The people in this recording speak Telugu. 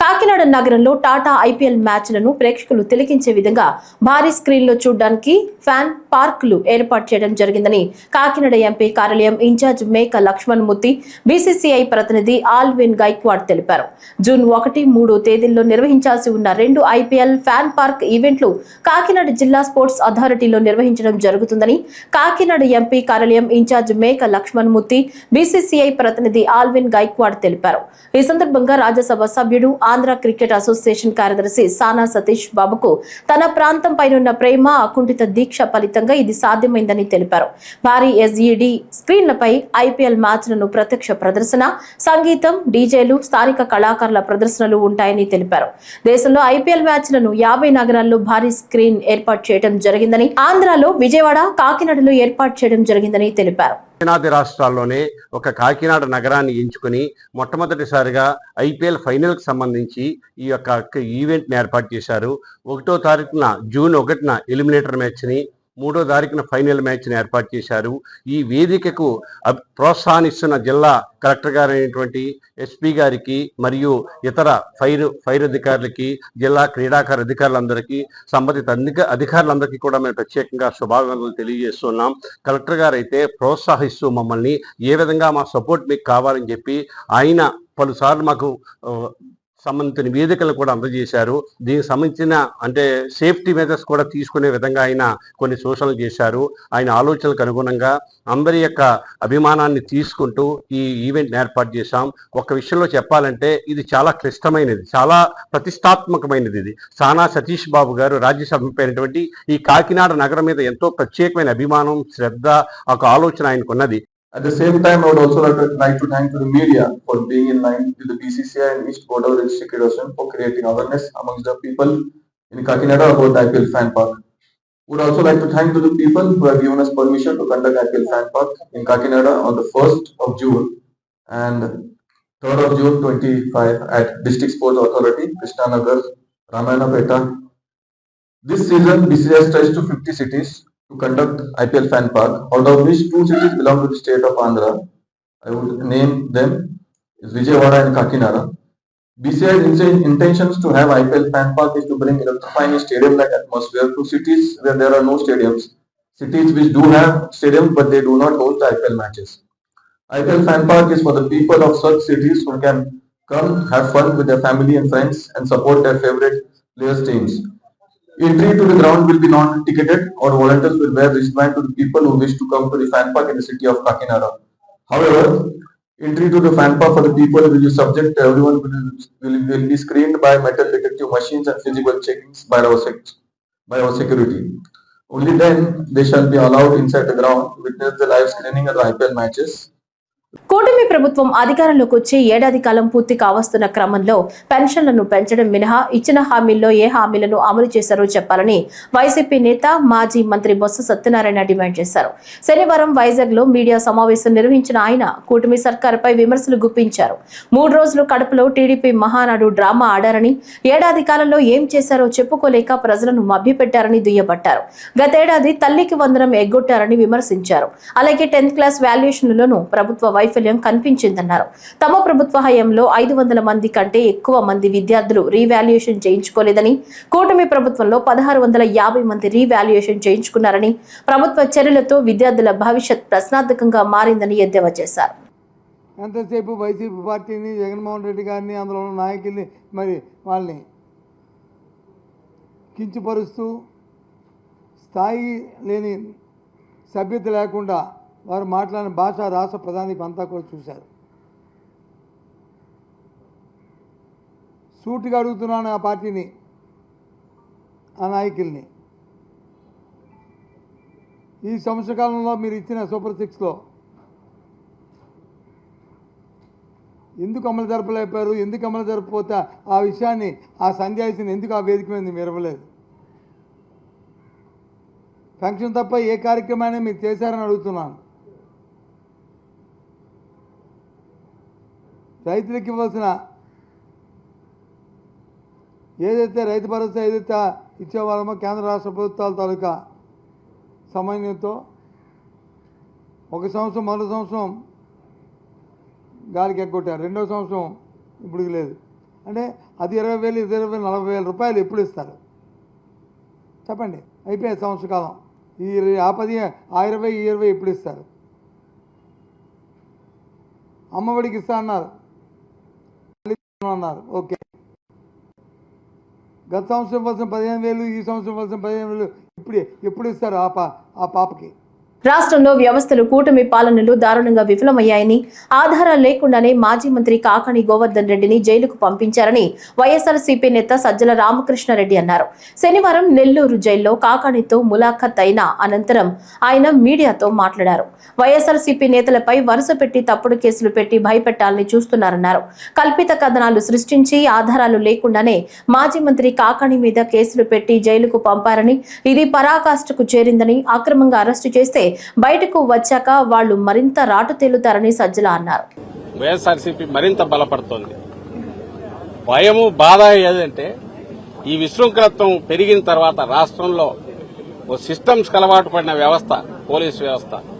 കാക്കിനാട് కాకినాడ నగరంలో టాటా ఐపీఎల్ మ్యాచ్లను ప్రేక్షకులు తిలకించే విధంగా భారీ స్క్రీన్లో చూడడానికి ఫ్యాన్ పార్కులు ఏర్పాటు చేయడం జరిగిందని కాకినాడ ఎంపీ కార్యాలయం ఇన్ఛార్జ్ మేక లక్ష్మణ్ మూర్తి బీసీసీఐ ప్రతినిధి ఆల్విన్ గైక్వాడ్ తెలిపారు. జూన్ ఒకటి మూడు తేదీల్లో నిర్వహించాల్సి ఉన్న రెండు ఐపీఎల్ ఫ్యాన్ పార్క్ ఈవెంట్లు కాకినాడ జిల్లా స్పోర్ట్స్ అథారిటీలో నిర్వహించడం జరుగుతుందని కాకినాడ ఎంపీ కార్యాలయం ఇన్ఛార్జ్ మేక లక్ష్మణ్ మూర్తి బీసీసీఐ ప్రతినిధి ఆల్విన్ గైక్వాడ్ తెలిపారు. ఈ సందర్భంగా రాజ్యసభ సభ్యుడు ఆంధ్ర క్రికెట్ అసోసియేషన్ కార్యదర్శి సానా సతీష్ బాబుకు తన ప్రాంతం పైనున్న ప్రేమ అకుంఠిత దీక్ష ఫలితంగా ఇది సాధ్యమైందని తెలిపారు. భారీ ఎస్ఈడి స్క్రీన్లపై ఐపీఎల్ మ్యాచ్లను ప్రత్యక్ష ప్రదర్శన సంగీతం డీజేలు స్థానిక కళాకారుల ప్రదర్శనలు ఉంటాయని తెలిపారు. దేశంలో ఐపీఎల్ మ్యాచ్లను యాభై నగరాల్లో భారీ స్క్రీన్ ఏర్పాటు చేయడం జరిగిందని ఆంధ్రాలో విజయవాడ కాకినాడలో ఏర్పాటు చేయడం జరిగిందని తెలిపారు. దక్షిణాది రాష్ట్రాల్లోనే ఒక కాకినాడ నగరాన్ని ఎంచుకుని మొట్టమొదటిసారిగా ఐపీఎల్ ఫైనల్కి సంబంధించి ఈ యొక్క ఈవెంట్ని ఏర్పాటు చేశారు. ఒకటో తారీఖున జూన్ ఒకటిన ఎలిమినేటర్ మ్యాచ్ని మూడో తారీఖున ఫైనల్ మ్యాచ్ని ఏర్పాటు చేశారు. ఈ వేదికకు ప్రోత్సాహనిస్తున్న జిల్లా కలెక్టర్ గారైనటువంటి ఎస్పీ గారికి మరియు ఇతర ఫైర్ ఫైర్ అధికారులకి జిల్లా క్రీడాకార అధికారులందరికీ సంబంధిత అధిక అధికారులందరికీ కూడా మేము ప్రత్యేకంగా శుభాకాంక్షలు తెలియజేస్తున్నాం. కలెక్టర్ గారు అయితే ప్రోత్సహిస్తూ మమ్మల్ని ఏ విధంగా మా సపోర్ట్ మీకు కావాలని చెప్పి ఆయన పలుసార్లు మాకు సంబంధించిన వేదికలు కూడా అందజేశారు. దీనికి సంబంధించిన అంటే సేఫ్టీ మెజర్స్ కూడా తీసుకునే విధంగా ఆయన కొన్ని సూచనలు చేశారు. ఆయన ఆలోచనలకు అనుగుణంగా అందరి యొక్క అభిమానాన్ని తీసుకుంటూ ఈ ఈవెంట్ ఏర్పాటు చేశాం. ఒక విషయంలో చెప్పాలంటే ఇది చాలా క్లిష్టమైనది చాలా ప్రతిష్టాత్మకమైనది ఇది. సానా సతీష్ బాబు గారు రాజ్యసభపైనటువంటి ఈ కాకినాడ నగరం మీద ఎంతో ప్రత్యేకమైన అభిమానం శ్రద్ధ ఒక ఆలోచన ఆయనకున్నది. At the same time, I would also like to, thank to the media for being in line with the BCCI and East Godavari District Federation for creating awareness amongst the people in Kakinada about the IPL fan park. Would also like to thank to the people who have given us permission to conduct IPL fan park in Kakinada on the first of June and third of June twenty-five at District Sports Authority, Krishnanagar, Ramayana This season, BCCI stretched to fifty cities to conduct IPL fan park, out of which two cities belong to the state of Andhra. I would name them Vijayawada and Kakinada. BCI's inten- intentions to have IPL fan park is to bring electrifying stadium-like atmosphere to cities where there are no stadiums, cities which do have stadiums but they do not host IPL matches. IPL fan park is for the people of such cities who can come, have fun with their family and friends and support their favorite players' teams. Entry to the ground will be non-ticketed or volunteers will wear wristband to the people who wish to come to the fan park in the city of Kakinada. However, entry to the fan park for the people will be subject to everyone will, will, will be screened by metal detective machines and physical checkings by our by our security. Only then they shall be allowed inside the ground to witness the live screening of the IPL matches కూటమి ప్రభుత్వం అధికారంలోకి వచ్చి ఏడాది కాలం పూర్తి కావస్తున్న క్రమంలో పెన్షన్లను పెంచడం మినహా ఇచ్చిన హామీల్లో ఏ హామీలను అమలు చేశారో చెప్పాలని వైసీపీ నేత మాజీ మంత్రి బొత్స సత్యనారాయణ డిమాండ్ చేశారు. శనివారం వైజాగ్లో మీడియా సమావేశం నిర్వహించిన ఆయన కూటమి సర్కారుపై విమర్శలు గుప్పించారు. మూడు రోజులు కడపలో టీడీపీ మహానాడు డ్రామా ఆడారని ఏడాది కాలంలో ఏం చేశారో చెప్పుకోలేక ప్రజలను మభ్యపెట్టారని దుయ్యబట్టారు. గతేడాది తల్లికి వందనం ఎగ్గొట్టారని విమర్శించారు. అలాగే టెన్త్ క్లాస్ వాల్యుయేషన్లను ప్రభుత్వ వైఫల్యం కనిపించిందన్నారు. తమ ప్రభుత్వ హయాంలో ఐదు వందల మంది కంటే ఎక్కువ మంది విద్యార్థులు రీవాల్యుయేషన్ చేయించుకోలేదని కూటమి ప్రభుత్వంలో పదహారు వందల యాభై మంది రీవాల్యుయేషన్ చేయించుకున్నారని ప్రభుత్వ చర్యలతో విద్యార్థుల భవిష్యత్ ప్రశ్నార్థకంగా మారిందని ఎద్దేవా చేశారు. ఎంతసేపు వైసీపీ పార్టీని జగన్మోహన్ రెడ్డి గారిని అందులో ఉన్న నాయకుల్ని మరి వాళ్ళని కించపరుస్తూ స్థాయి లేని సభ్యత లేకుండా వారు మాట్లాడిన భాష రాష్ట్ర ప్రధాని అంతా కూడా చూశారు. సూటిగా అడుగుతున్నాను ఆ పార్టీని ఆ నాయకుల్ని. ఈ సంవత్సర కాలంలో మీరు ఇచ్చిన సూపర్ సిక్స్లో ఎందుకు అమలు జరపలేకపోయారు ఎందుకు అమలు జరపకపోతే ఆ విషయాన్ని ఆ సంజాయిషిని ఎందుకు ఆ వేదిక మీద మీరు ఇవ్వలేదు ఫంక్షన్ తప్ప ఏ కార్యక్రమాన్ని మీరు చేశారని అడుగుతున్నాను. రైతులకు ఇవ్వాల్సిన ఏదైతే రైతు భరోసా ఏదైతే ఇచ్చేవారమో కేంద్ర రాష్ట్ర ప్రభుత్వాల తాలూకా సమన్వయంతో ఒక సంవత్సరం మరో సంవత్సరం గాలికి ఎగ్గొట్టారు. రెండో సంవత్సరం ఇప్పుడు లేదు. అంటే అది ఇరవై వేలు ఇది ఇరవై వేలు నలభై వేల రూపాయలు ఎప్పుడు ఇస్తారు? చెప్పండి. అయిపోయే సంవత్సర కాలం ఈ ఆ పది ఆ ఇరవై ఈ ఇరవై ఎప్పుడు ఇస్తారు? అమ్మఒడికి ఇస్తా అన్నారు. అన్నారు. ఓకే. గత సంవత్సరం ఇవ్వాల్సిన పదిహేను వేలు ఈ సంవత్సరం ఇవ్వాల్సిన పదిహేను వేలు ఇప్పుడు ఎప్పుడు ఇస్తారు ఆ పా ఆ పాపకి? రాష్ట్రంలో వ్యవస్థలు కూటమి పాలనలు దారుణంగా విఫలమయ్యాయని ఆధారాలు లేకుండానే మాజీ మంత్రి కాకాణి గోవర్ధన్ రెడ్డిని జైలుకు పంపించారని వైఎస్ఆర్సీపీ నేత సజ్జల రామకృష్ణారెడ్డి అన్నారు. శనివారం నెల్లూరు జైల్లో కాకాణితో ములాఖత్ అయిన అనంతరం ఆయన మీడియాతో మాట్లాడారు. వైఎస్ఆర్సీపీ నేతలపై వరుస పెట్టి తప్పుడు కేసులు పెట్టి భయపెట్టాలని చూస్తున్నారన్నారు. కల్పిత కథనాలు సృష్టించి ఆధారాలు లేకుండానే మాజీ మంత్రి కాకాణి మీద కేసులు పెట్టి జైలుకు పంపారని ఇది పరాకాష్ఠకు చేరిందని అక్రమంగా అరెస్టు చేస్తే బయటకు వచ్చాక వాళ్ళు మరింత రాటు తేలుతారని సజ్జల అన్నారు. వైఎస్ఆర్సీపీ మరింత బలపడుతోంది. భయము బాధ ఏదంటే ఈ విశృంఖలత్వం పెరిగిన తర్వాత రాష్ట్రంలో ఓ సిస్టమ్స్ అలవాటు పడిన వ్యవస్థ పోలీసు వ్యవస్థ.